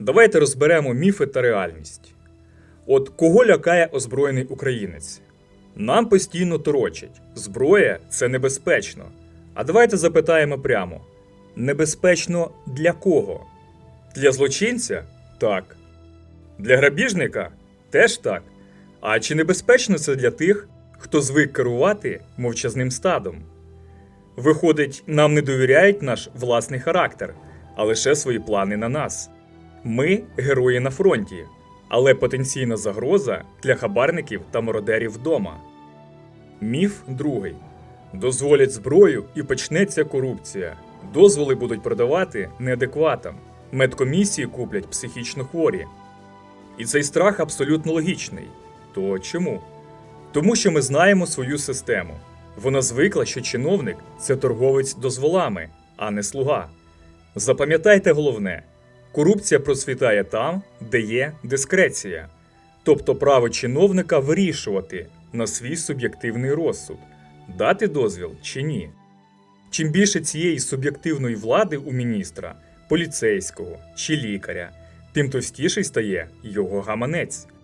Давайте розберемо міфи та реальність. От кого лякає озброєний українець? Нам постійно торочать: зброя це небезпечно. А давайте запитаємо прямо: небезпечно для кого? Для злочинця? Так. Для грабіжника? Теж так. А чи небезпечно це для тих, хто звик керувати мовчазним стадом? Виходить, нам не довіряють наш власний характер, а лише свої плани на нас. Ми герої на фронті, але потенційна загроза для хабарників та мародерів вдома. Міф другий: дозволять зброю і почнеться корупція. Дозволи будуть продавати неадекватам. Медкомісії куплять психічно хворі. І цей страх абсолютно логічний. То чому? Тому що ми знаємо свою систему. Вона звикла, що чиновник це торговець дозволами, а не слуга. Запам'ятайте головне: корупція процвітає там, де є дискреція, тобто право чиновника вирішувати на свій суб'єктивний розсуд, дати дозвіл чи ні. Чим більше цієї суб'єктивної влади у міністра, поліцейського чи лікаря, тим товстіший стає його гаманець.